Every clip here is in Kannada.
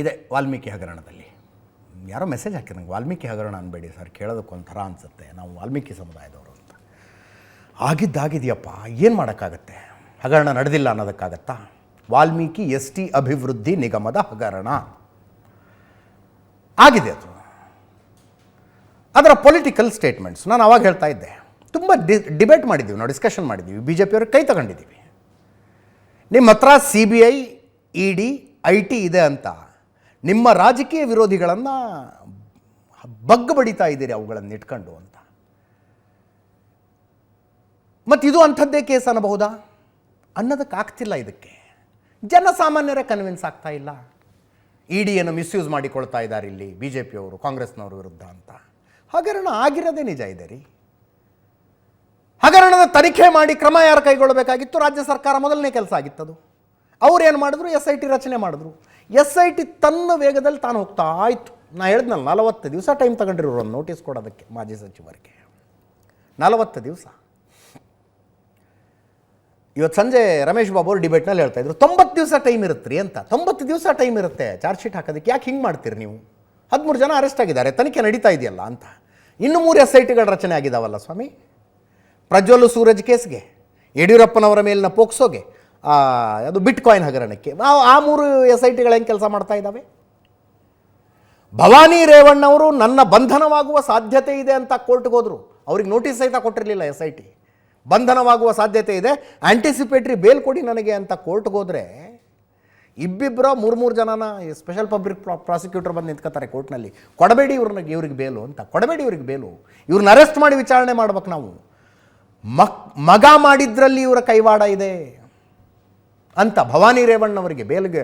ಇದೆ ವಾಲ್ಮೀಕಿ ಹಗರಣದಲ್ಲಿ. ಯಾರೋ ಮೆಸೇಜ್ ಹಾಕಿ ನಂಗೆ, ವಾಲ್ಮೀಕಿ ಹಗರಣ ಅನ್ಬೇಡಿ ಸರ್, ಕೇಳೋದಕ್ಕೆ ಒಂಥರ ಅನಿಸುತ್ತೆ, ನಾವು ವಾಲ್ಮೀಕಿ ಸಮುದಾಯದವರು ಅಂತ. ಆಗಿದ್ದಾಗಿದೆಯಪ್ಪ, ಏನು ಮಾಡೋಕ್ಕಾಗತ್ತೆ? ಹಗರಣ ನಡೆದಿಲ್ಲ ಅನ್ನೋದಕ್ಕಾಗತ್ತಾ? ವಾಲ್ಮೀಕಿ ಎಸ್ ಟಿ ಅಭಿವೃದ್ಧಿ ನಿಗಮದ ಹಗರಣ. ಆಗಿದೆ ಅದು. ಅದರ ಪೊಲಿಟಿಕಲ್ ಸ್ಟೇಟ್ಮೆಂಟ್ಸ್ ನಾನು ಅವಾಗ ಹೇಳ್ತಾ ಇದ್ದೆ. ತುಂಬ ಡಿ ಡಿಬೇಟ್ ಮಾಡಿದ್ದೀವಿ, ನಾವು ಡಿಸ್ಕಷನ್ ಮಾಡಿದ್ದೀವಿ ಬಿ ಜೆ ಪಿಯವ್ರ ಕೈ ತಗೊಂಡಿದ್ದೀವಿ. ನಿಮ್ಮ ಹತ್ರ C B I E D I T ಇದೆ ಅಂತ. ನಿಮ್ಮ ರಾಜಕೀಯ ವಿರೋಧಿಗಳನ್ನು ಬಗ್ಗ ಬಡಿತಾ ಇದ್ದೀರಿ ಅವುಗಳನ್ನು ಇಟ್ಕೊಂಡು ಅಂತ. ಇದು ಅಂಥದ್ದೇ ಕೇಸ್ ಅನ್ನಬಹುದಾ ಅನ್ನೋದಕ್ಕೆ ಆಗ್ತಿಲ್ಲ ಇದಕ್ಕೆ. ಜನಸಾಮಾನ್ಯರೇ ಕನ್ವಿನ್ಸ್ ಆಗ್ತಾ ಇಲ್ಲ. ಇ ಡಿಯನ್ನು ಮಿಸ್ಯೂಸ್ ಮಾಡಿಕೊಳ್ತಾ ಇದ್ದಾರೆ ಇಲ್ಲಿ ಬಿ ಜೆ ಪಿಯವರು ಕಾಂಗ್ರೆಸ್ನವ್ರ ವಿರುದ್ಧ ಅಂತ. ಹಗರಣ ಆಗಿರೋದೇ ನಿಜ ಇದೆ ರೀ. ಹಗರಣದ ತನಿಖೆ ಮಾಡಿ ಕ್ರಮ ಯಾರು ಕೈಗೊಳ್ಳಬೇಕಾಗಿತ್ತು? ರಾಜ್ಯ ಸರ್ಕಾರ ಮೊದಲನೇ ಕೆಲಸ ಆಗಿತ್ತದು. ಅವ್ರು ಏನು ಮಾಡಿದ್ರು? ಎಸ್ ಐ ಟಿ ರಚನೆ ಮಾಡಿದ್ರು. ಎಸ್ ಐ ಟಿ ತನ್ನ ವೇಗದಲ್ಲಿ ತಾನು ಹೋಗ್ತಾ ಆಯಿತು. ನಾ ಹೇಳಿದ್ನಲ್ಲ, ನಲವತ್ತು ದಿವಸ ಟೈಮ್ ತಗೊಂಡಿರೋರು ಒಂದು ನೋಟಿಸ್ ಕೊಡೋದಕ್ಕೆ ಮಾಜಿ ಸಚಿವರಿಗೆ. ನಲವತ್ತು ದಿವಸ. ಇವತ್ತು ಸಂಜೆ ರಮೇಶ್ ಬಾಬು ಅವರು ಡಿಬೇಟ್ನಲ್ಲಿ ಹೇಳ್ತಾ ಇದ್ರು, ತೊಂಬತ್ತು ದಿವಸ ಟೈಮ್ ಇರುತ್ತೆ ರೀ ಅಂತ. ತೊಂಬತ್ತು ದಿವಸ ಟೈಮ್ ಇರುತ್ತೆ. ಚಾರ್ಜ್ ಶೀಟ್ ಹಾಕೋದಕ್ಕೆ ಯಾಕೆ ಹಿಂಗೆ ಮಾಡ್ತೀರಿ ನೀವು? ಹದಿಮೂರು ಜನ ಅರೆಸ್ಟ್ ಆಗಿದ್ದಾರೆ, ತನಿಖೆ ನಡೀತಾ ಇದೆಯಲ್ಲ ಅಂತ. ಇನ್ನು ಮೂರು ಎಸ್ ಐ ಟಿಗಳ ರಚನೆ ಆಗಿದಾವಲ್ಲ ಸ್ವಾಮಿ? ಪ್ರಜ್ವಲ್ ಸೂರಜ್ ಕೇಸ್ಗೆ, ಯಡಿಯೂರಪ್ಪನವರ ಮೇಲಿನ ಪೋಕ್ಸೋಗೆ ಅದು ಬಿಟ್ ಕಾಯಿನ್ ಹಗರಣಕ್ಕೆ ಆ- ಮೂರು ಎಸ್ ಐ ಟಿಗಳು ಹೆಂಗೆ ಕೆಲಸ ಮಾಡ್ತಾ ಇದ್ದಾವೆ? ಭವಾನಿ ರೇವಣ್ಣವರು ನನ್ನ ಬಂಧನವಾಗುವ ಸಾಧ್ಯತೆ ಇದೆ ಅಂತ ಕೋರ್ಟ್ಗೆ ಹೋದರು. ಅವ್ರಿಗೆ ನೋಟಿಸ್ ಸಹಿತ ಕೊಟ್ಟಿರಲಿಲ್ಲ ಎಸ್ ಐ ಟಿ ಬಂಧನವಾಗುವ ಸಾಧ್ಯತೆ ಇದೆ. ಆಂಟಿಸಿಪೇಟ್ರಿ ಬೇಲ್ ಕೊಡಿ ನನಗೆ ಅಂತ ಕೋರ್ಟ್ಗೆ ಹೋದರೆ ಇಬ್ಬಿಬ್ಬರ ಮೂರು ಮೂರು ಜನನ ಸ್ಪೆಷಲ್ ಪಬ್ಲಿಕ್ ಪ್ರಾಸಿಕ್ಯೂಟರ್ ಬಂದು ನಿಂತ್ಕೋತಾರೆ ಕೋರ್ಟ್ನಲ್ಲಿ. ಕೊಡಬೇಡಿ ಇವ್ರನ್ನ, ಇವ್ರಿಗೆ ಬೇಲು ಅಂತ. ಕೊಡಬೇಡಿ ಇವ್ರಿಗೆ ಬೇಲು ಇವ್ರನ್ನ ಅರೆಸ್ಟ್ ಮಾಡಿ ವಿಚಾರಣೆ ಮಾಡ್ಬೇಕು ನಾವು. ಮಕ್, ಮಗ ಮಾಡಿದ್ರಲ್ಲಿ ಇವರ ಕೈವಾಡ ಇದೆ. ಅಂತ ಭವಾನಿ ರೇವಣ್ಣವರಿಗೆ ಬೇಲ್ಗೆ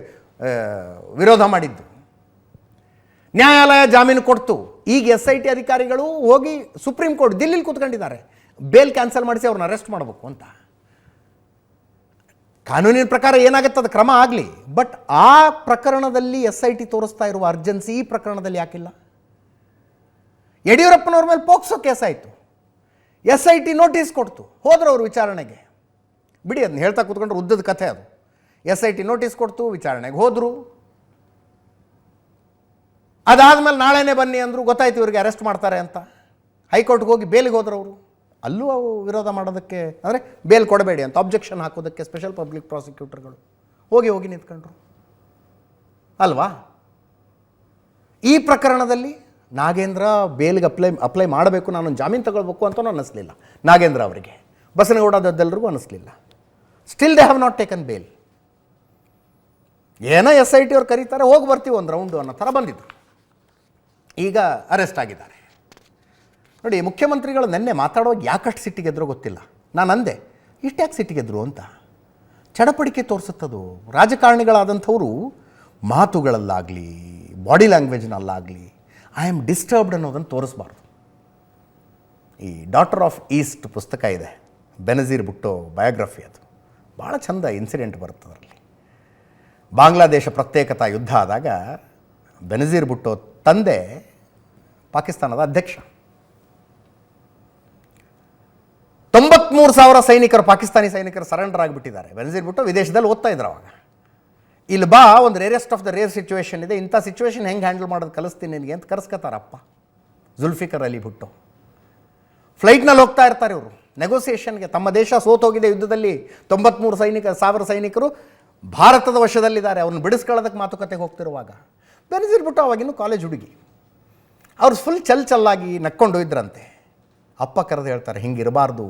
ವಿರೋಧ ಮಾಡಿದ್ದು. ನ್ಯಾಯಾಲಯ ಜಾಮೀನು ಕೊಡ್ತು. ಈಗ ಎಸ್ ಐ ಟಿ ಅಧಿಕಾರಿಗಳು ಹೋಗಿ ಸುಪ್ರೀಂ ಕೋರ್ಟ್ ದಿಲ್ಲಿಲಿ ಕೂತ್ಕೊಂಡಿದ್ದಾರೆ. ಬೇಲ್ ಕ್ಯಾನ್ಸಲ್ ಮಾಡಿಸಿ ಅವ್ರನ್ನ ಅರೆಸ್ಟ್ ಮಾಡಬೇಕು ಅಂತ. ಕಾನೂನಿನ ಪ್ರಕಾರ ಏನಾಗುತ್ತೆ ಅದು ಕ್ರಮ ಆಗಲಿ. ಬಟ್ ಆ ಪ್ರಕರಣದಲ್ಲಿ ಎಸ್ ಐ ಟಿ ತೋರಿಸ್ತಾ ಇರುವ ಅರ್ಜೆನ್ಸಿ ಈ ಪ್ರಕರಣದಲ್ಲಿ ಯಾಕಿಲ್ಲ? ಯಡಿಯೂರಪ್ಪನವ್ರ ಮೇಲೆ ಪೋಕ್ಸೋ ಕೇಸ್ ಆಯಿತು. ಎಸ್ ಐ ಟಿ ನೋಟಿಸ್ ಕೊಡ್ತು. ಹೋದ್ರು ಅವ್ರ ವಿಚಾರಣೆಗೆ. ಬಿಡಿ, ಅದನ್ನ ಹೇಳ್ತಾ ಕೂತ್ಕೊಂಡ್ರೆ ಉದ್ದದ ಕಥೆ ಅದು. ಎಸ್ ಐ ಟಿ ನೋಟಿಸ್ ಕೊಡ್ತು, ವಿಚಾರಣೆಗೆ ಹೋದರು. ಅದಾದಮೇಲೆ ನಾಳೆನೇ ಬನ್ನಿ ಅಂದರು, ಗೊತ್ತಾಯ್ತು ಇವ್ರಿಗೆ ಅರೆಸ್ಟ್ ಮಾಡ್ತಾರೆ ಅಂತ. ಹೈಕೋರ್ಟ್ಗೆ ಹೋಗಿ ಬೇಲಿಗೆ ಹೋದ್ರು ಅವರು. ಅಲ್ಲೂ ಅವು ವಿರೋಧ ಮಾಡೋದಕ್ಕೆ, ಅಂದರೆ ಬೇಲ್ ಕೊಡಬೇಡಿ ಅಂತ ಅಬ್ಜೆಕ್ಷನ್ ಹಾಕೋದಕ್ಕೆ ಸ್ಪೆಷಲ್ ಪಬ್ಲಿಕ್ ಪ್ರಾಸಿಕ್ಯೂಟರ್ಗಳು ಹೋಗಿ ಹೋಗಿ ನಿಂತ್ಕೊಂಡ್ರು. ಅಲ್ವಾ? ಈ ಪ್ರಕರಣದಲ್ಲಿ ನಾಗೇಂದ್ರ ಬೇಲ್ಗೆ ಅಪ್ಲೈ ಅಪ್ಲೈ ಮಾಡಬೇಕು ನಾನು ಜಾಮೀನು ತಗೊಳ್ಬೇಕು ಅಂತಲೂ ಅನ್ನಿಸ್ಲಿಲ್ಲ. ನಾಗೇಂದ್ರ ಅವರಿಗೆ. ಬಸನಗೌಡದದ್ದೆಲ್ಲರಿಗೂ ಅನ್ನಿಸ್ಲಿಲ್ಲ. Still they have not taken bail ಏನೋ ಎಸ್ ಐ ಟಿ ಅವ್ರು ಕರೀತಾರೆ, ಹೋಗಿ ಬರ್ತೀವಿ ಒಂದು ರೌಂಡು ಅನ್ನೋ ಥರ ಬಂದಿದ್ದರು ಈಗ ಅರೆಸ್ಟ್ ಆಗಿದ್ದಾರೆ. ನೋಡಿ, ಮುಖ್ಯಮಂತ್ರಿಗಳು ನೆನ್ನೆ ಮಾತಾಡುವಾಗ ಯಾಕಷ್ಟು ಸಿಟ್ಟಿಗೆದ್ರು ಗೊತ್ತಿಲ್ಲ. ನಾನು ಅಂದೆ ಇಷ್ಟ್ಯಾಕೆ ಸಿಟ್ಟಿಗೆದ್ರು ಅಂತ? ಚಡಪಡಿಕೆ ತೋರಿಸುತ್ತದು? ರಾಜಕಾರಣಿಗಳಾದಂಥವರು ಮಾತುಗಳಲ್ಲಾಗಲಿ ಬಾಡಿ ಲ್ಯಾಂಗ್ವೇಜ್ನಲ್ಲಾಗಲಿ ಐ ಆಮ್ ಡಿಸ್ಟರ್ಬ್ಡ್ ಅನ್ನೋದನ್ನು ತೋರಿಸ್ಬಾರ್ದು. ಈ ಡಾಟರ್ ಆಫ್ ಈಸ್ಟ್ ಪುಸ್ತಕ ಇದೆ. ಬೆನಜೀರ್ ಬುಟ್ಟೋ ಬಯೋಗ್ರಫಿ ಅದು. ಭಾಳ ಚಂದ ಇನ್ಸಿಡೆಂಟ್ ಬರುತ್ತೆ ಅದರಲ್ಲಿ ಬಾಂಗ್ಲಾದೇಶ ಪ್ರತ್ಯೇಕತಾ ಯುದ್ಧ ಆದಾಗ ಬೆನಜೀರ್ ಬುಟ್ಟೋ ತಂದೆ ಪಾಕಿಸ್ತಾನದ ಅಧ್ಯಕ್ಷ. ತೊಂಬತ್ಮೂರು ಸಾವಿರ ಸೈನಿಕರು, ಪಾಕಿಸ್ತಾನಿ ಸೈನಿಕರು ಸರೆಂಡರ್ ಆಗಿಬಿಟ್ಟಿದ್ದಾರೆ. ಬೆನಜೀರ್ ಬುಟ್ಟೋ ವಿದೇಶದಲ್ಲಿ ಓದ್ತಾ ಇದ್ರು ಅವಾಗ. ಇಲ್ಲಿ ಬಾ, ಒಂದು rarest of the rare situation ಇದೆ. ಇಂಥ ಸಿಚುವೇಶನ್ ಹೆಂಗೆ ಹ್ಯಾಂಡಲ್ ಮಾಡೋದು ಕಲಿಸ್ತೀನಿ ನಿನಗೆ ಅಂತ ಕರೆಸ್ಕೊತಾರಪ್ಪ ಜುಲ್ಫಿಕರ್ ಅಲಿ ಭುಟ್ಟು. ಫ್ಲೈಟ್ನಲ್ಲಿ ಹೋಗ್ತಾ ಇರ್ತಾರೆ ಇವರು. ನೆಗೋಸಿಯೇಷನ್ಗೆ ತಮ್ಮ ದೇಶ ಸೋತೋಗಿದೆ ಯುದ್ಧದಲ್ಲಿ. ತೊಂಬತ್ಮೂರು ಸೈನಿಕ, ಸಾವಿರ ಸೈನಿಕರು ಭಾರತದ ವಶದಲ್ಲಿದ್ದಾರೆ, ಅವ್ರನ್ನ ಬಿಡಿಸ್ಕೊಳ್ಳೋದಕ್ಕೆ ಮಾತುಕತೆಗೆ ಹೋಗ್ತಿರುವಾಗ. ಬೆನಜೀರ್ ಬಿಟ್ಟು ಅವಾಗಿನ್ನೂ ಕಾಲೇಜ್ ಹುಡುಗಿ. ಅವ್ರು ಫುಲ್ ಚಲ್ ಚಲ್ಲಾಗಿ ನಕ್ಕೊಂಡು ಇದ್ರಂತೆ. ಅಪ್ಪ ಕರೆದು ಹೇಳ್ತಾರೆ ಹಿಂಗಿರಬಾರ್ದು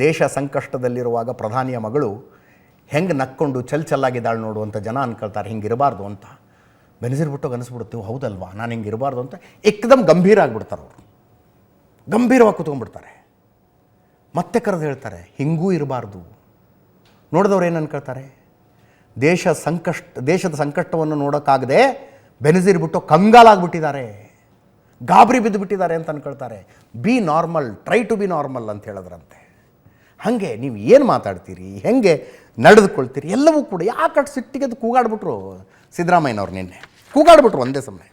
ದೇಶ ಸಂಕಷ್ಟದಲ್ಲಿರುವಾಗ ಪ್ರಧಾನಿಯ ಮಗಳು ಹೆಂಗೆ ನಕ್ಕೊಂಡು ಚಲ್ ಚಲ್ಲಾಗಿದ್ದಾಳೆ ನೋಡುವಂಥ ಅಂತ ಜನ ಅನ್ಕೊಳ್ತಾರೆ ಹಿಂಗಿರಬಾರ್ದು ಅಂತ. ಬೆನಜೀರ್ ಬಿಟ್ಟು ಅನಿಸ್ಬಿಡುತ್ತೆ ಹೌದಲ್ವಾ? ನಾನು ಹಿಂಗೆ ಇರಬಾರ್ದು ಅಂತ ಏಕದಮ್ ಗಂಭೀರ ಆಗಿಬಿಡ್ತಾರೆ ಅವರು. ಗಂಭೀರವಾಗಿ ಕೂತ್ಕೊಂಡ್ಬಿಡ್ತಾರೆ. ಮತ್ತೆ ಕರೆದು ಹೇಳ್ತಾರೆ, ಹಿಂಗೂ ಇರಬಾರ್ದು. ನೋಡಿದವ್ರು ಏನು ಅನ್ಕೊಳ್ತಾರೆ? ದೇಶ ಸಂಕಷ್ಟ, ದೇಶದ ಸಂಕಷ್ಟವನ್ನು ನೋಡೋಕ್ಕಾಗದೆ ಬೆನಜೀರ್ ಬಿಟ್ಟು ಕಂಗಾಲಾಗ್ಬಿಟ್ಟಿದ್ದಾರೆ. ಗಾಬರಿ ಬಿದ್ದುಬಿಟ್ಟಿದ್ದಾರೆ ಅಂತ ಅಂದ್ಕೊಳ್ತಾರೆ be normal try to be normal ಅಂತ ಹೇಳಿದ್ರಂತೆ. ಹಾಗೆ ನೀವು ಏನು ಮಾತಾಡ್ತೀರಿ? ಹೆಂಗೆ ನಡೆದುಕೊಳ್ತೀರಿ? ಎಲ್ಲವೂ ಕೂಡ ಯಾಕೆ ಸಿಟ್ಟಿಗೆ ಅದು ಕೂಗಾಡ್ಬಿಟ್ರು ಸಿದ್ದರಾಮಯ್ಯನವ್ರು ನಿನ್ನೆ? ಕೂಗಾಡ್ಬಿಟ್ರು ಒಂದೇ ಸಮಯ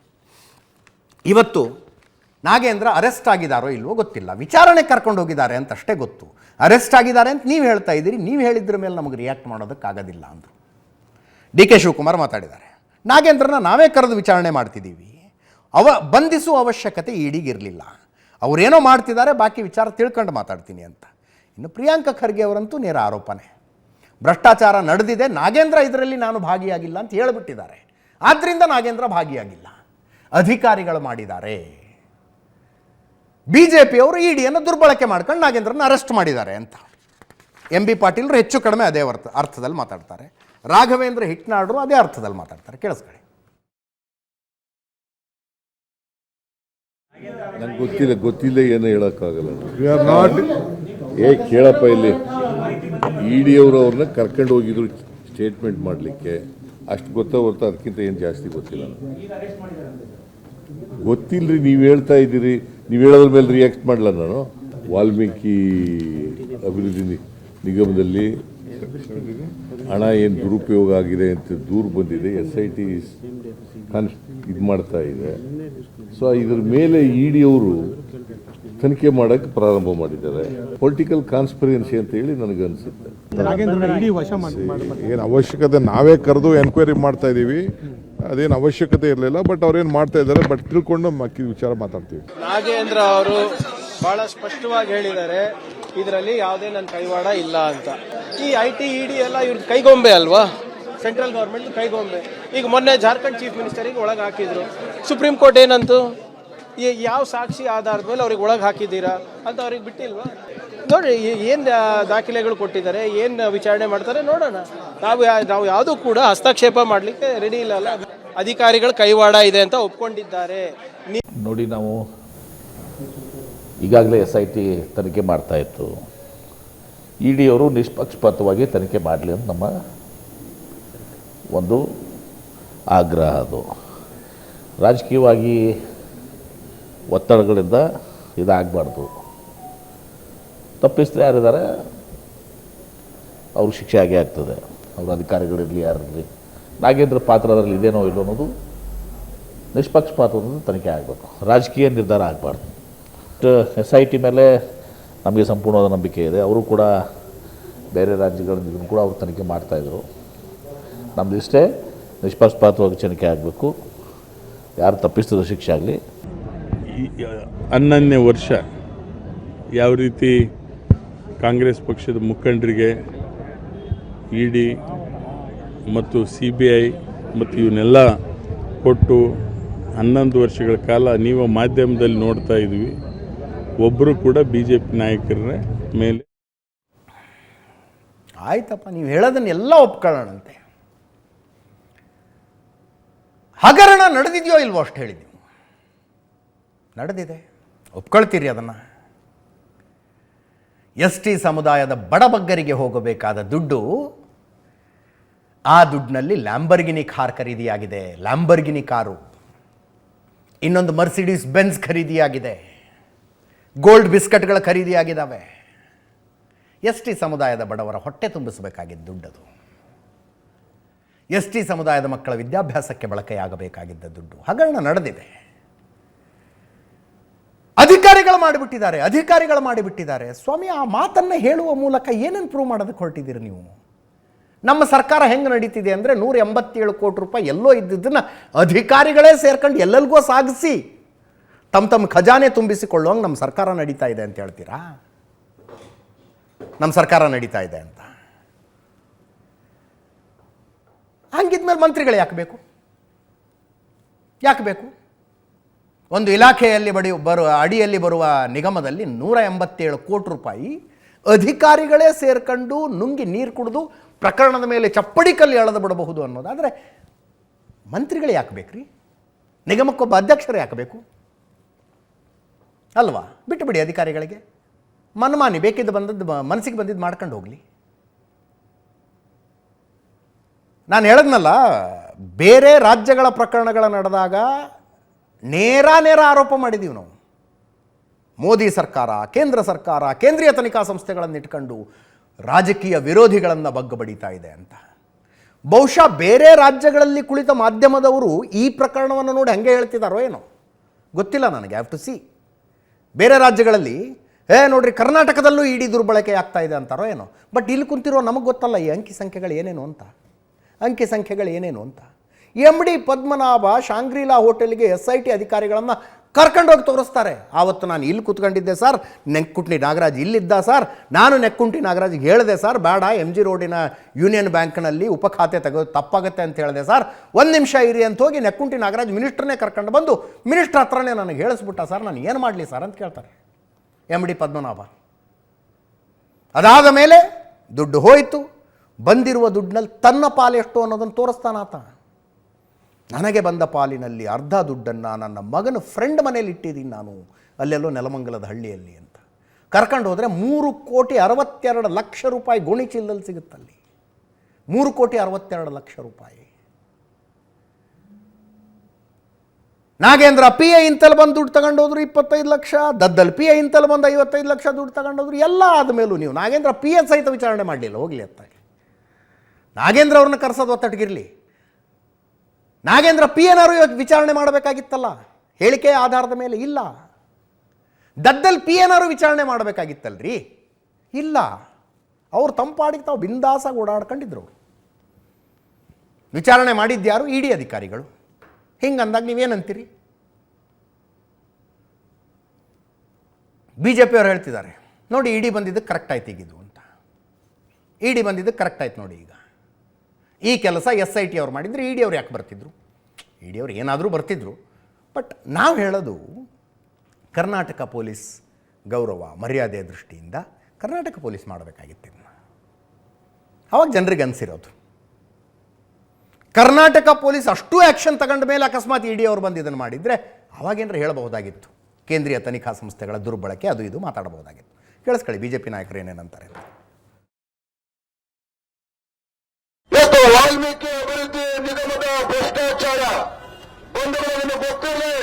ಇವತ್ತು ನಾಗೇಂದ್ರ ಅರೆಸ್ಟ್ ಆಗಿದ್ದಾರೋ ಇಲ್ವೋ ಗೊತ್ತಿಲ್ಲ. ವಿಚಾರಣೆ ಕರ್ಕೊಂಡು ಹೋಗಿದ್ದಾರೆ ಅಂತ ಅಷ್ಟೇ ಗೊತ್ತು. ಅರೆಸ್ಟ್ ಆಗಿದ್ದಾರೆ ಅಂತ ನೀವು ಹೇಳ್ತಾ ಇದ್ದೀರಿ. ನೀವು ಹೇಳಿದ್ರ ಮೇಲೆ ನಮಗೆ ರಿಯಾಕ್ಟ್ ಮಾಡೋದಕ್ಕಾಗೋದಿಲ್ಲ ಅಂದರು. ಡಿ ಕೆ ಶಿವಕುಮಾರ್ ಮಾತಾಡಿದ್ದಾರೆ. ನಾಗೇಂದ್ರನ ನಾವೇ ಕರೆದು ವಿಚಾರಣೆ ಮಾಡ್ತಿದ್ದೀವಿ. ಅವ ಬಂಧಿಸುವ ಅವಶ್ಯಕತೆ ಈಡಿಗಿರಲಿಲ್ಲ. ಅವರೇನೋ ಮಾಡ್ತಿದ್ದಾರೆ, ಬಾಕಿ ವಿಚಾರ ತಿಳ್ಕೊಂಡು ಮಾತಾಡ್ತೀನಿ ಅಂತ. ಇನ್ನು ಪ್ರಿಯಾಂಕ ಖರ್ಗೆ ಅವರಂತೂ ನೇರ ಆರೋಪನೇ. ಭ್ರಷ್ಟಾಚಾರ ನಡೆದಿದೆ, ನಾಗೇಂದ್ರ ಇದರಲ್ಲಿ ನಾನು ಭಾಗಿಯಾಗಿಲ್ಲ ಅಂತ ಹೇಳಿಬಿಟ್ಟಿದ್ದಾರೆ. ಆದ್ದರಿಂದ ನಾಗೇಂದ್ರ ಭಾಗಿಯಾಗಿಲ್ಲ. ಅಧಿಕಾರಿಗಳು ಮಾಡಿದ್ದಾರೆ. ಬಿ ಜೆ ಪಿಯವರು ಇಡಿಯನ್ನು ದುರ್ಬಳಕೆ ಮಾಡ್ಕೊಂಡು ನಾಗೇಂದ್ರನ ಅರೆಸ್ಟ್ ಮಾಡಿದ್ದಾರೆ ಅಂತ. ಎಂ ಬಿ ಪಾಟೀಲರು ಹೆಚ್ಚು ಕಡಿಮೆ ಅದೇ ಅರ್ಥ ಅರ್ಥದಲ್ಲಿ ಮಾತಾಡ್ತಾರೆ. ರಾಘವೇಂದ್ರ ಹಿಟ್ನಾಡ್ರು ಅದೇ ಅರ್ಥದಲ್ಲಿ ಮಾತಾಡ್ತಾರೆ. ಕೇಳಿಸ್ಕೊಳ್ಳಿ. ನಂಗೆ ಗೊತ್ತಿಲ್ಲ ಗೊತ್ತಿಲ್ಲ ಏನು ಹೇಳೋಕ್ಕಾಗಲ್ಲ We are not, ಏ ಕೇಳಪ್ಪ ಇಲ್ಲಿ. ಇ ಡಿ ಅವರು ಅವ್ರನ್ನ ಕರ್ಕೊಂಡು ಹೋಗಿದ್ರು ಸ್ಟೇಟ್ಮೆಂಟ್ ಮಾಡಲಿಕ್ಕೆ. ಅಷ್ಟು ಗೊತ್ತಾ ಹೊರ್ತು ಅದಕ್ಕಿಂತ ಏನು ಜಾಸ್ತಿ ಗೊತ್ತಿಲ್ಲ ಗೊತ್ತಿಲ್ಲರಿ ಗೊತ್ತಿಲ್ರಿ ನೀವು ಹೇಳ್ತಾ ಇದ್ದೀರಿ. ನೀವು ಹೇಳೋದ್ರ ಮೇಲೆ ರಿಯಾಕ್ಟ್ ಮಾಡಲ್ಲ ನಾನು? ವಾಲ್ಮೀಕಿ ಅಭಿವೃದ್ಧಿ ನಿಗಮದಲ್ಲಿ ಹಣ ಏನು ದುರುಪಯೋಗ ಆಗಿದೆ ಅಂತ ದೂರು ಬಂದಿದೆ. ಎಸ್ ಐ ಟಿ ಕನ್ ಇದು ಮಾಡ್ತಾ ಇದೆ. ಸೊ ಇದ್ರ ಮೇಲೆ ಇ ಡಿ ಅವರು ತನಿಖೆ ಮಾಡೋಕ್ಕೆ ಪ್ರಾರಂಭ ಮಾಡಿದ್ದಾರೆ. ಪೊಲಿಟಿಕಲ್ ಕಾನ್ಸ್ಪಿರೆನ್ಸಿ ಅಂತ ಹೇಳಿ ನನಗನ್ಸುತ್ತೆ ಏನು ಅವಶ್ಯಕತೆ ನಾವೇ ಕರೆದು ಎನ್ಕ್ವೈರಿ ಮಾಡ್ತಾ ಇದ್ದೀವಿ ಅದೇನು ಅವಶ್ಯಕತೆ ಇರಲಿಲ್ಲ ಬಟ್ ಅವ್ರೇನು ಮಾಡ್ತಾ ಇದ್ದಾರೆ ಬಟ್ ತಿಳ್ಕೊಂಡು ಮಕ್ಕಿ ವಿಚಾರ ಮಾತಾಡ್ತೀವಿ. ನಾಗೇಂದ್ರ ಅವರು ಬಹಳ ಸ್ಪಷ್ಟವಾಗಿ ಹೇಳಿದ್ದಾರೆ. ಇದರಲ್ಲಿ ಯಾವುದೇ ನನ್ನ ಕೈವಾಡ ಇಲ್ಲ ಅಂತ. ಈ ಐ ಟಿ ಇಡಿ ಎಲ್ಲ ಇವ್ರ ಕೈಗೊಂಬೆ ಅಲ್ವಾ? ಸೆಂಟ್ರಲ್ ಗೌರ್ಮೆಂಟ್ ಕೈಗೊಂಬೆ. ಈಗ ಮೊನ್ನೆ ಜಾರ್ಖಂಡ್ ಚೀಫ್ ಮಿನಿಸ್ಟರಿಗೆ ಒಳಗೆ ಹಾಕಿದ್ರು. ಸುಪ್ರೀಂ ಕೋರ್ಟ್ ಏನಂತು? ಈ ಯಾವ ಸಾಕ್ಷಿ ಆಧಾರದ ಮೇಲೆ ಅವ್ರಿಗೆ ಒಳಗೆ ಹಾಕಿದ್ದೀರಾ ಅಂತ ಅವ್ರಿಗೆ ಬಿಟ್ಟಿಲ್ವಾ? ನೋಡಿ ಏನು ದಾಖಲೆಗಳು ಕೊಟ್ಟಿದ್ದಾರೆ, ಏನು ವಿಚಾರಣೆ ಮಾಡ್ತಾರೆ ನೋಡೋಣ. ನಾವು ನಾವು ಯಾವುದೂ ಕೂಡ ಹಸ್ತಕ್ಷೇಪ ಮಾಡಲಿಕ್ಕೆ ರೆಡಿ ಇಲ್ಲ ಅಲ್ಲ. ಅಧಿಕಾರಿಗಳ ಕೈವಾಡ ಇದೆ ಅಂತ ಒಪ್ಕೊಂಡಿದ್ದಾರೆ. ನೋಡಿ ನಾವು ಈಗಾಗಲೇ ಎಸ್ ಐ ಟಿ ತನಿಖೆ ಮಾಡ್ತಾ ಇತ್ತು. ಇ ಡಿ ಅವರು ನಿಷ್ಪಕ್ಷಪಾತವಾಗಿ ತನಿಖೆ ಮಾಡಲಿ ಅಂತ ನಮ್ಮ ಒಂದು ಆಗ್ರಹ ಅದು. ರಾಜಕೀಯವಾಗಿ ಒತ್ತಡಗಳಿಂದ ಇದಾಗಬಾರ್ದು. ತಪ್ಪಿಸಿದ್ರೆ ಯಾರಿದ್ದಾರೆ? ಅವ್ರಿಗೆ ಶಿಕ್ಷೆ ಆಗೇ ಆಗ್ತದೆ. ಅವ್ರ ಅಧಿಕಾರಿಗಳಿರಲಿ ಯಾರಿರಲಿ ನಾಗೇಂದ್ರ ಪಾತ್ರ ಅದರಲ್ಲಿ ಇದೇನೋ ಇಲ್ಲೋ ಅನ್ನೋದು ನಿಷ್ಪಕ್ಷಪಾತದಿಂದ ತನಿಖೆ ಆಗಬೇಕು. ರಾಜಕೀಯ ನಿರ್ಧಾರ ಆಗಬಾರ್ದು. ಎಸ್ ಐ ಟಿ ಮೇಲೆ ನಮಗೆ ಸಂಪೂರ್ಣವಾದ ನಂಬಿಕೆ ಇದೆ. ಅವರು ಕೂಡ ಬೇರೆ ರಾಜ್ಯಗಳಿಂದ ಕೂಡ ಅವರು ತನಿಖೆ ಮಾಡ್ತಾಯಿದ್ರು ನಮ್ದು ಇಷ್ಟೇ. ನಿಷ್ಪಕ್ಷಪಾತವಾಗಿ ತನಿಖೆ ಆಗಬೇಕು. ಯಾರು ತಪ್ಪಿಸ್ತದ ಶಿಕ್ಷೆ ಆಗಲಿ. ಹನ್ನೊಂದನೇ ವರ್ಷ ಯಾವ ರೀತಿ ಕಾಂಗ್ರೆಸ್ ಪಕ್ಷದ ಮುಖಂಡರಿಗೆ ಇ ಡಿ ಮತ್ತು ಸಿ ಬಿ ಐ ಮತ್ತು ಇವನ್ನೆಲ್ಲ ಕೊಟ್ಟು ಹನ್ನೊಂದು ವರ್ಷಗಳ ಕಾಲ ನೀವು ಮಾಧ್ಯಮದಲ್ಲಿ ನೋಡ್ತಾ ಇದ್ವಿ. ಒಬ್ಬರು ಕೂಡ ಬಿ ಜೆ ಪಿ ನಾಯಕರ ಮೇಲೆ ಆಯ್ತಪ್ಪ, ನೀವು ಹೇಳೋದನ್ನೆಲ್ಲ ಒಪ್ಕೊಳ್ಳೋಣಂತೆ. ಹಗರಣ ನಡೆದಿದೆಯೋ ಇಲ್ವೋ ಅಷ್ಟು ಹೇಳಿದ್ದೀವಿ ನಡೆದಿದೆ. ಒಪ್ಕೊಳ್ತೀರಿ ಅದನ್ನು. ಎಸ್ ಟಿ ಸಮುದಾಯದ ಬಡಬಗ್ಗರಿಗೆ ಹೋಗಬೇಕಾದ ದುಡ್ಡು ಆ ದುಡ್ಡಿನಲ್ಲಿ ಲ್ಯಾಂಬರ್ಗಿನಿ ಕಾರ್ ಖರೀದಿಯಾಗಿದೆ. Lamborghini car. ಇನ್ನೊಂದು ಮರ್ಸಿಡೀಸ್ ಬೆನ್ಸ್ ಖರೀದಿಯಾಗಿದೆ. ಗೋಲ್ಡ್ ಬಿಸ್ಕಟ್ಗಳ ಖರೀದಿಯಾಗಿದ್ದಾವೆ. ಎಸ್ ಟಿ ಸಮುದಾಯದ ಬಡವರ ಹೊಟ್ಟೆ ತುಂಬಿಸಬೇಕಾಗಿದ್ದ ದುಡ್ಡದು. ಎಸ್ ಟಿ ಸಮುದಾಯದ ಮಕ್ಕಳ ವಿದ್ಯಾಭ್ಯಾಸಕ್ಕೆ ಬಳಕೆಯಾಗಬೇಕಾಗಿದ್ದ ದುಡ್ಡು ಹಗರಣ ನಡೆದಿದೆ. ಅಧಿಕಾರಿಗಳು ಮಾಡಿಬಿಟ್ಟಿದ್ದಾರೆ ಅಧಿಕಾರಿಗಳು ಮಾಡಿಬಿಟ್ಟಿದ್ದಾರೆ. ಸ್ವಾಮಿ, ಆ ಮಾತನ್ನು ಹೇಳುವ ಮೂಲಕ ಏನೇನು ಪ್ರೂವ್ ಮಾಡೋದಕ್ಕೆ ಹೊರಟಿದ್ದೀರಿ ನೀವು? ನಮ್ಮ ಸರ್ಕಾರ ಹೆಂಗೆ ನಡೀತಿದೆ ಅಂದರೆ ನೂರ ಎಂಬತ್ತೇಳು ಕೋಟಿ ರೂಪಾಯಿ ಎಲ್ಲೋ ಇದ್ದಿದ್ದನ್ನು ಅಧಿಕಾರಿಗಳೇ ಸೇರ್ಕೊಂಡು ಎಲ್ಲೆಲ್ಗೋ ಸಾಗಿಸಿ ತಮ್ಮ ತಮ್ಮ ಖಜಾನೆ ತುಂಬಿಸಿಕೊಳ್ಳುವಂಗೆ ನಮ್ಮ ಸರ್ಕಾರ ನಡೀತಾ ಇದೆ ಅಂತ ಹೇಳ್ತೀರಾ? ನಮ್ಮ ಸರ್ಕಾರ ನಡೀತಾ ಇದೆ ಅಂತ. ಹಂಗಿದ್ಮೇಲೆ ಮಂತ್ರಿಗಳು ಯಾಕೆ ಬೇಕು? ಯಾಕೆ ಬೇಕು? ಒಂದು ಇಲಾಖೆಯಲ್ಲಿ ಬಡಿ ಬರುವ ಅಡಿಯಲ್ಲಿ ಬರುವ ನಿಗಮದಲ್ಲಿ ನೂರ ಎಂಬತ್ತೇಳು ಕೋಟಿ ರೂಪಾಯಿ ಅಧಿಕಾರಿಗಳೇ ಸೇರ್ಕೊಂಡು ನುಂಗಿ ನೀರು ಕುಡಿದು ಪ್ರಕರಣದ ಮೇಲೆ ಚಪ್ಪಡಿ ಕಲ್ಲಿ ಎಳೆದು ಬಿಡಬಹುದು ಅನ್ನೋದಾದರೆ ಮಂತ್ರಿಗಳು ಯಾಕೆ ಬೇಕ್ರಿ? ನಿಗಮಕ್ಕೊಬ್ಬ ಅಧ್ಯಕ್ಷರು ಯಾಕೆ ಬೇಕು? ಅಲ್ವಾ? ಬಿಟ್ಟು ಬಿಡಿ ಅಧಿಕಾರಿಗಳಿಗೆ. ಮನಮಾನಿ, ಬೇಕಿದ್ದು ಬಂದದ್ದು ಮನಸ್ಸಿಗೆ ಬಂದಿದ್ದು ಮಾಡ್ಕೊಂಡು ಹೋಗಲಿ. ನಾನು ಹೇಳದ್ನಲ್ಲ, ಬೇರೆ ರಾಜ್ಯಗಳ ಪ್ರಕರಣಗಳ ನಡೆದಾಗ ನೇರ ನೇರ ಆರೋಪ ಮಾಡಿದ್ದೀವಿ ನಾವು. ಮೋದಿ ಸರ್ಕಾರ, ಕೇಂದ್ರ ಸರ್ಕಾರ, ಕೇಂದ್ರೀಯ ತನಿಖಾ ಸಂಸ್ಥೆಗಳನ್ನು ಇಟ್ಕೊಂಡು ರಾಜಕೀಯ ವಿರೋಧಿಗಳನ್ನು ಬಗ್ಗ ಬಡಿತಾ ಇದೆ ಅಂತ. ಬಹುಶಃ ಬೇರೆ ರಾಜ್ಯಗಳಲ್ಲಿ ಕುಳಿತ ಮಾಧ್ಯಮದವರು ಈ ಪ್ರಕರಣವನ್ನು ನೋಡಿ ಹಂಗೆ ಹೇಳ್ತಿದ್ದಾರೋ ಏನೋ? ಗೊತ್ತಿಲ್ಲ ನನಗೆ ಹ್ಯಾವ್ ಟು ಸಿ ಬೇರೆ ರಾಜ್ಯಗಳಲ್ಲಿ, ಏ, ನೋಡ್ರಿ, ಕರ್ನಾಟಕದಲ್ಲೂ ಇಡೀ ದುರ್ಬಳಕೆ ಆಗ್ತಾ ಇದೆ ಅಂತಾರೋ ಏನೋ. ಬಟ್ ಇಲ್ಲಿ ಕುಂತಿರೋ ನಮಗೆ ಗೊತ್ತಲ್ಲ, ಈ ಅಂಕಿ ಸಂಖ್ಯೆಗಳು ಏನೇನು ಅಂತ? ಅಂಕಿ ಸಂಖ್ಯೆಗಳು ಏನೇನು ಅಂತ? M D Padmanabha Shangri La ಹೋಟೆಲ್ಗೆ ಎಸ್ ಐ ಟಿ ಅಧಿಕಾರಿಗಳನ್ನು ಕರ್ಕೊಂಡೋಗಿ ತೋರಿಸ್ತಾರೆ. ಆವತ್ತು ನಾನು ಇಲ್ಲಿ ಕೂತ್ಕೊಂಡಿದ್ದೆ ಸರ್, ನೆಕ್ಕುಂಟಿ ನಾಗರಾಜ್ ಇಲ್ಲಿದ್ದ ಸರ್, ನಾನು ನೆಕ್ಕುಂಟಿ ನಾಗರಾಜ್ಗೆ ಹೇಳಿದೆ ಸರ್, ಬೇಡ ಎಂ ಜಿ ರೋಡಿನ ಯೂನಿಯನ್ ಬ್ಯಾಂಕ್ನಲ್ಲಿ ಉಪಖಾತೆ ತೆಗೆದು ತಪ್ಪಾಗುತ್ತೆ ಅಂತ ಹೇಳಿದೆ ಸರ್. ಒಂದು ನಿಮಿಷ ಇರಿ ಅಂತ ಹೋಗಿ ನೆಕ್ಕುಂಟಿ ನಾಗರಾಜ್ ಮಿನಿಸ್ಟ್ರನ್ನೇ ಕರ್ಕೊಂಡು ಬಂದು, ಮಿನಿಸ್ಟ್ರ್ ಹತ್ರನೇ ನನಗೆ ಹೇಳಿಸ್ಬಿಟ್ಟ ಸರ್, ನಾನು ಏನು ಮಾಡಲಿ ಸರ್ ಅಂತ ಕೇಳ್ತಾರೆ. M D Padmanabha. ಅದಾದ ಮೇಲೆ ದುಡ್ಡು ಹೋಯಿತು. ಬಂದಿರುವ ದುಡ್ಡಿನಲ್ಲಿ ತನ್ನ ಪಾಲೆಷ್ಟು ಅನ್ನೋದನ್ನು ತೋರಿಸ್ತಾನಾತ ನನಗೆ ಬಂದ ಪಾಲಿನಲ್ಲಿ ಅರ್ಧ ದುಡ್ಡನ್ನು ನನ್ನ ಮಗನ ಫ್ರೆಂಡ್ ಮನೇಲಿ ಇಟ್ಟಿದ್ದೀನಿ ನಾನು. ಅಲ್ಲೆಲ್ಲೋ ನೆಲಮಂಗಲದ ಹಳ್ಳಿಯಲ್ಲಿ ಅಂತ. ಕರ್ಕೊಂಡು ಹೋದರೆ ಮೂರು ಕೋಟಿ ಅರವತ್ತೆರಡು ಲಕ್ಷ ರೂಪಾಯಿ ಗೋಣಿ ಚೀಲದಲ್ಲಿ ಸಿಗುತ್ತಲ್ಲಿ. ಮೂರು ಕೋಟಿ ಅರವತ್ತೆರಡು ಲಕ್ಷ ರೂಪಾಯಿ. ನಾಗೇಂದ್ರ ಪಿ ಎ ಇಂತಲ್ಲಿ ಬಂದು ದುಡ್ಡು ತಗೊಂಡೋದ್ರು ಇಪ್ಪತ್ತೈದು ಲಕ್ಷ. ದದ್ದಲ್ ಪಿ ಎ ಇಂತಲ್ಲಿ ಬಂದು ಐವತ್ತೈದು ಲಕ್ಷ ದುಡ್ಡು ತಗೊಂಡೋದ್ರು ಎಲ್ಲ ಆದಮೇಲೂ ನೀವು. ನಾಗೇಂದ್ರ ಪಿ ಎ ಸಹಿತ ವಿಚಾರಣೆ ಮಾಡಲಿಲ್ಲ, ಹೋಗಲಿ ಅತ್ತಾಗಿ. ನಾಗೇಂದ್ರ ಅವ್ರನ್ನ ಕರೆಸೋದು ಒತ್ತಟಗಿರಲಿ ನಾಗೇಂದ್ರ ಪಿ ಏನಾರು ಇವತ್ತು ವಿಚಾರಣೆ ಮಾಡಬೇಕಾಗಿತ್ತಲ್ಲ? ಹೇಳಿಕೆ ಆಧಾರದ ಮೇಲೆ ಇಲ್ಲ. ದದ್ದಲ್ ಪಿ ಏನಾರು ವಿಚಾರಣೆ ಮಾಡಬೇಕಾಗಿತ್ತಲ್ರಿ? ಇಲ್ಲ. ಅವ್ರು ತಂಪಾಡಿಗೆ ತಾವು ಬಿಂದಾಸಾಗಿ ಓಡಾಡ್ಕೊಂಡಿದ್ರು. ಅವ್ರು. ವಿಚಾರಣೆ ಮಾಡಿದ್ಯಾರು ಇ ಡಿ ಅಧಿಕಾರಿಗಳು. ಹಿಂಗಂದಾಗ ನೀವೇನಂತೀರಿ ಬಿ ಜೆ ಪಿಯವ್ರು ಹೇಳ್ತಿದ್ದಾರೆ. ನೋಡಿ, ಇ ಡಿ ಬಂದಿದ್ದಕ್ಕೆ ಕರೆಕ್ಟ್ ಆಯ್ತು ಈಗಿದು ಅಂತ. ಇ ಡಿ ಬಂದಿದ್ದಕ್ಕೆ ಕರೆಕ್ಟ್ ಆಯ್ತು ನೋಡಿ ಈಗ. ಈ ಕೆಲಸ ಎಸ್ ಐ ಟಿ ಅವ್ರು ಮಾಡಿದರೆ ಇ ಡಿ ಅವ್ರು ಯಾಕೆ ಬರ್ತಿದ್ರು? ಇ ಡಿ ಅವ್ರು ಏನಾದರೂ ಬರ್ತಿದ್ರು. ಬಟ್ ನಾವು ಹೇಳೋದು ಕರ್ನಾಟಕ ಪೊಲೀಸ್ ಗೌರವ ಮರ್ಯಾದೆ ದೃಷ್ಟಿಯಿಂದ ಕರ್ನಾಟಕ ಪೊಲೀಸ್ ಮಾಡಬೇಕಾಗಿತ್ತು ಅವಾಗ ಜನರಿಗೆ ಅನಿಸಿರೋದು. ಕರ್ನಾಟಕ ಪೊಲೀಸ್ ಅಷ್ಟು ಆ್ಯಕ್ಷನ್ ತಗೊಂಡ ಮೇಲೆ ಅಕಸ್ಮಾತ್ ಇ ಡಿ ಅವ್ರು ಬಂದು ಇದನ್ನು ಮಾಡಿದರೆ ಅವಾಗೇನರ ಹೇಳಬಹುದಾಗಿತ್ತು. ಕೇಂದ್ರೀಯ ತನಿಖಾ ಸಂಸ್ಥೆಗಳ ದುರ್ಬಳಕೆ, ಅದು ಇದು ಮಾತಾಡಬಹುದಾಗಿತ್ತು. ಕೇಳಿಸ್ಕೊಳ್ಳಿ ಬಿ ಜೆ ಪಿ ನಾಯಕರು ಏನೇನಂತಾರೆ ವಾಲ್ಮೀಕಿ ಅಭಿವೃದ್ಧಿ ನಿಗಮದ ಭ್ರಷ್ಟಾಚಾರ ಬಂಧುಗಳನ್ನು ಗೊತ್ತಿರಲಿ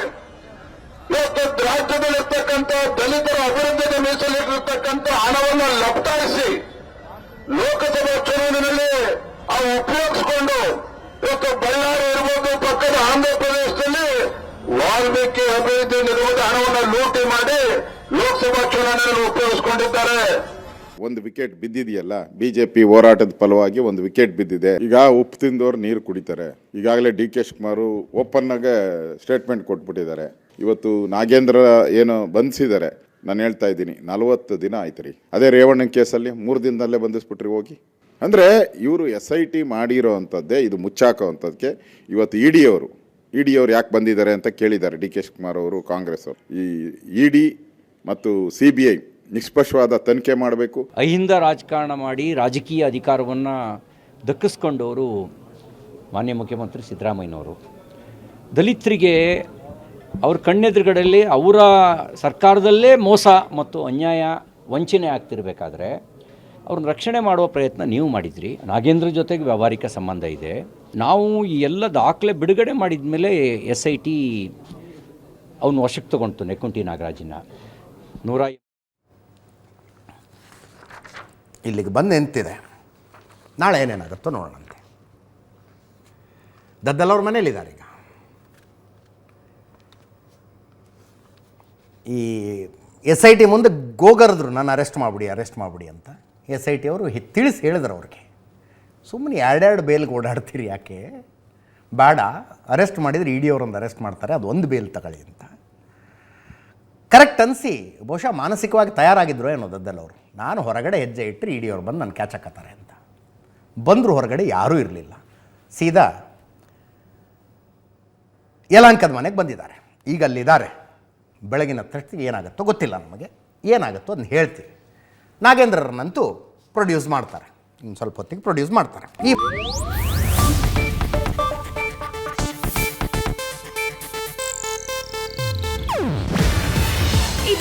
ಇವತ್ತು ರಾಜ್ಯದಲ್ಲಿರ್ತಕ್ಕಂಥ ದಲಿತರ ಅಭಿವೃದ್ಧಿಗೆ ಮೀಸಲಿಟ್ಟಿರ್ತಕ್ಕಂಥ ಹಣವನ್ನು ಲಪ್ತಾಯಿಸಿ ಲೋಕಸಭಾ ಚುನಾವಣೆಯಲ್ಲಿ ಅವು ಉಪಯೋಗಿಸಿಕೊಂಡು ಇವತ್ತು ಬಳ್ಳಾರಿ ಇರ್ಬೋದು, ಪಕ್ಕದ ಆಂಧ್ರ ಪ್ರದೇಶದಲ್ಲಿ ವಾಲ್ಮೀಕಿ ಅಭಿವೃದ್ಧಿ ನಿಗಮದ ಹಣವನ್ನು ಲೂಟಿ ಮಾಡಿ ಲೋಕಸಭಾ ಚುನಾವಣೆಯನ್ನು ಉಪಯೋಗಿಸಿಕೊಂಡಿದ್ದಾರೆ. ಒಂದು ವಿಕೆಟ್ ಬಿದ್ದಿದೆಯಲ್ಲ, ಬಿಜೆಪಿ ಹೋರಾಟದ ಫಲವಾಗಿ ಒಂದು ವಿಕೆಟ್ ಬಿದ್ದಿದೆ. ಈಗ ಉಪ್ಪು ತಿಂದವರು ನೀರು ಕುಡಿತಾರೆ. ಈಗಾಗಲೇ ಡಿ ಕೆ ಶಿವಕುಮಾರ್ ಓಪನ್ ಆಗಿ ಸ್ಟೇಟ್ಮೆಂಟ್ ಕೊಟ್ಬಿಟ್ಟಿದ್ದಾರೆ. ಇವತ್ತು ನಾಗೇಂದ್ರ ಏನು ಬಂಧಿಸಿದ್ದಾರೆ. ನಾನು ಹೇಳ್ತಾ ಇದ್ದೀನಿ, ನಲವತ್ತು ದಿನ ಆಯ್ತು ರೀ. ಅದೇ ರೇವಣ್ಣ ಕೇಸಲ್ಲಿ ಮೂರು ದಿನದಲ್ಲೇ ಬಂಧಿಸ್ಬಿಟ್ರಿ ಹೋಗಿ. ಅಂದರೆ ಇವರು ಎಸ್ ಐ ಟಿ ಮಾಡಿರೋ ಅಂಥದ್ದೇ, ಇದು ಮುಚ್ಚಾಕೋ ಅಂಥದ್ದಕ್ಕೆ ಇವತ್ತು ಇ ಡಿ ಅವರು ಇ ಡಿ ಅವ್ರು ಯಾಕೆ ಬಂದಿದ್ದಾರೆ ಅಂತ ಕೇಳಿದ್ದಾರೆ ಡಿ ಕೆ ಶಿವಕುಮಾರ್ ಅವರು, ಕಾಂಗ್ರೆಸ್ ಅವರು. ಈ ಇ ಡಿ ಮತ್ತು ಸಿ ಬಿ ಐ ನಿಷ್ಪಕ್ಷವಾದ ತನಿಖೆ ಮಾಡಬೇಕು. ಅಹಿಂದ ರಾಜಕಾರಣ ಮಾಡಿ ರಾಜಕೀಯ ಅಧಿಕಾರವನ್ನು ದಕ್ಕಿಸ್ಕೊಂಡವರು ಮಾನ್ಯ ಮುಖ್ಯಮಂತ್ರಿ ಸಿದ್ದರಾಮಯ್ಯನವರು. ದಲಿತರಿಗೆ ಅವ್ರ ಕಣ್ಣೆದುರುಗಡೆಯಲ್ಲಿ ಅವರ ಸರ್ಕಾರದಲ್ಲೇ ಮೋಸ ಮತ್ತು ಅನ್ಯಾಯ ವಂಚನೆ ಆಗ್ತಿರಬೇಕಾದ್ರೆ ಅವ್ರನ್ನ ರಕ್ಷಣೆ ಮಾಡುವ ಪ್ರಯತ್ನ ನೀವು ಮಾಡಿದ್ರಿ. ನಾಗೇಂದ್ರ ಜೊತೆಗೆ ವ್ಯಾವಹಾರಿಕ ಸಂಬಂಧ ಇದೆ. ನಾವು ಈ ಎಲ್ಲ ದಾಖಲೆ ಬಿಡುಗಡೆ ಮಾಡಿದ ಮೇಲೆ ಎಸ್ ಐ ಟಿ ಅವನು ವಶಕ್ಕೆ ತೊಗೊಳ್ತು ನೆಕ್ಕುಂಟಿ ನಾಗರಾಜನ ನೂರ ಇಲ್ಲಿಗೆ ಬಂದು ನಿಂತಿದೆ. ನಾಳೆ ಏನೇನಾಗುತ್ತೋ ನೋಡೋಣಂತೆ. ದದ್ದಲ್ ಅವ್ರ ಮನೇಲಿದ್ದಾರೆ ಈಗ. ಈ ಎಸ್ ಐ ಟಿ ಮುಂದೆ ಗೋಗರಿದ್ರು ನಾನು ಅರೆಸ್ಟ್ ಮಾಡಿಬಿಡಿ ಅರೆಸ್ಟ್ ಮಾಡಿಬಿಡಿ ಅಂತ. ಎಸ್ ಐ ಟಿ ಅವರು ತಿಳಿಸಿ ಹೇಳಿದ್ರು ಅವ್ರಿಗೆ. ಸುಮ್ಮನೆ ಎರಡೆರಡು ಬೇಲ್ಗೆ ಓಡಾಡ್ತೀರಿ ಯಾಕೆ? ಬೇಡ, ಅರೆಸ್ಟ್ ಮಾಡಿದರೆ ಇ ಡಿ ಅವರೊಂದು ಅರೆಸ್ಟ್ ಮಾಡ್ತಾರೆ, ಅದು ಒಂದು ಬೇಲ್ ತಗೊಳ್ಳಿ ಅಂತ. ಕರೆಕ್ಟ್ ಅನಿಸಿ, ಬಹುಶಃ ಮಾನಸಿಕವಾಗಿ ತಯಾರಾಗಿದ್ದರು ಏನೋ ದದ್ದಲ್ ಅವರು. ನಾನು ಹೊರಗಡೆ ಹೆಜ್ಜೆ ಇಟ್ಟರೆ ಇಡಿ ಅವ್ರು ಬಂದು ನನ್ನ ಕ್ಯಾಚ್ ಹಾಕತ್ತಾರೆ ಅಂತ. ಬಂದರು ಹೊರಗಡೆ ಯಾರೂ ಇರಲಿಲ್ಲ. ಸೀದಾ ಯಲಾಂಕದ ಮನೆಗೆ ಬಂದಿದ್ದಾರೆ. ಈಗ ಅಲ್ಲಿದ್ದಾರೆ. ಬೆಳಗಿನ ತಕ್ಷಣ ಏನಾಗುತ್ತೋ ಗೊತ್ತಿಲ್ಲ ನಮಗೆ. ಏನಾಗುತ್ತೋ ಅದನ್ನ ಹೇಳ್ತೀವಿ. ನಾಗೇಂದ್ರರನ್ನಂತೂ ಪ್ರೊಡ್ಯೂಸ್ ಮಾಡ್ತಾರೆ. ಇನ್ನು ಸ್ವಲ್ಪ ಹೊತ್ತಿಗೆ ಪ್ರೊಡ್ಯೂಸ್ ಮಾಡ್ತಾರೆ. ಈ